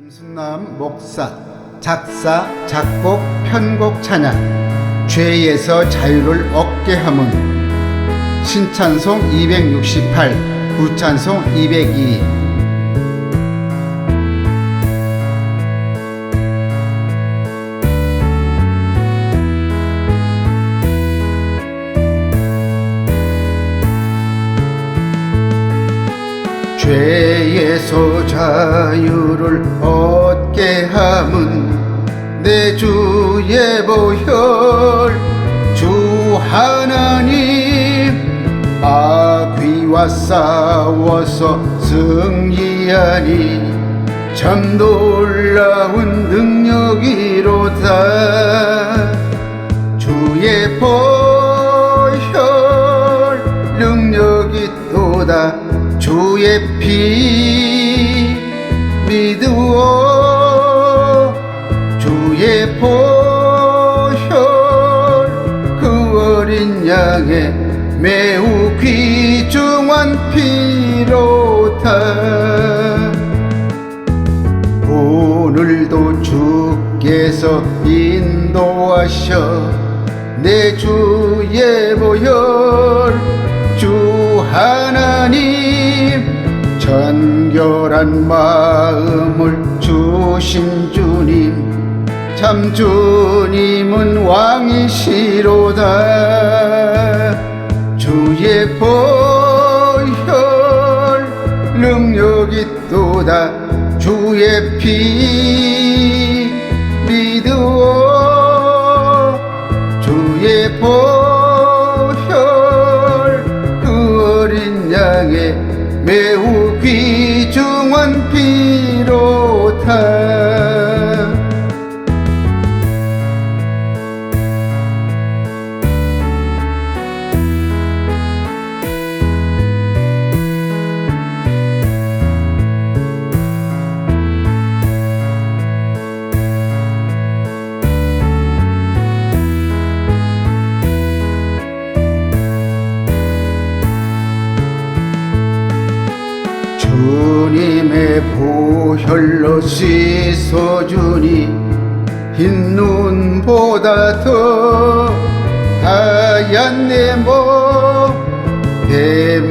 김순남 목사 작사 작곡 편곡 찬양. 죄에서 자유를 얻게 함은 신찬송 268 구찬송 202 죄에서 자유를 얻게 함은 내 주의 보혈. 주 하나님 마귀와 싸워서 승리하니 참 놀라운 능력이로다. 주의 보혈 능력이 또다 주의 피 믿으오. 주의 보혈 그 어린 양의 매우 귀중한 피로 다. 오늘도 주께서 인도하셔 내 주의 보혈 주 하나님 전결한 마음을 주신 주님 참 주님은 왕이시로다. 주의 보혈 능력이 또다. 주의 피 믿으오. 주의 보혈 그 어린 양의 매우 귀중한 피로다 주님의 보혈로 씻어주니 흰 눈보다 더 하얀 내몸내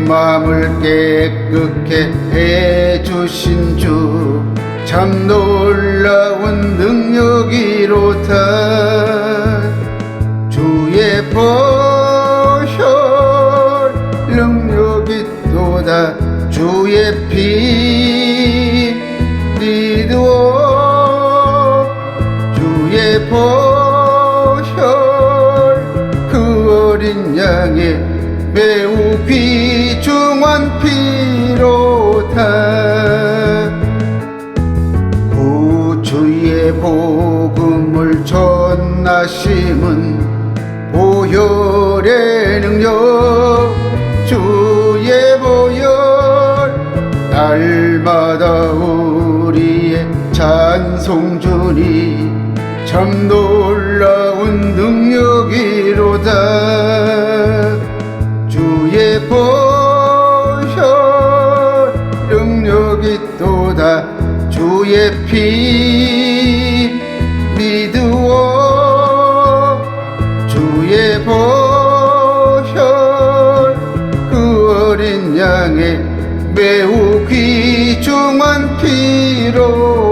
맘을 깨끗게 해주신 주. 참 놀라운 능력이로다 주의 보혈 능력이 또다 주의 피 보혈 그 어린 양의 매우 귀중한 피로 다. 구주의 복음을 전하심은 보혈의 능력 주의 보혈. 날마다 우리의 찬송 주니 참 놀라운 능력이로다. 주의 보혈 능력이 또다. 주의 피 믿으워 주의 보혈 그 어린 양의 매우 귀중한 피로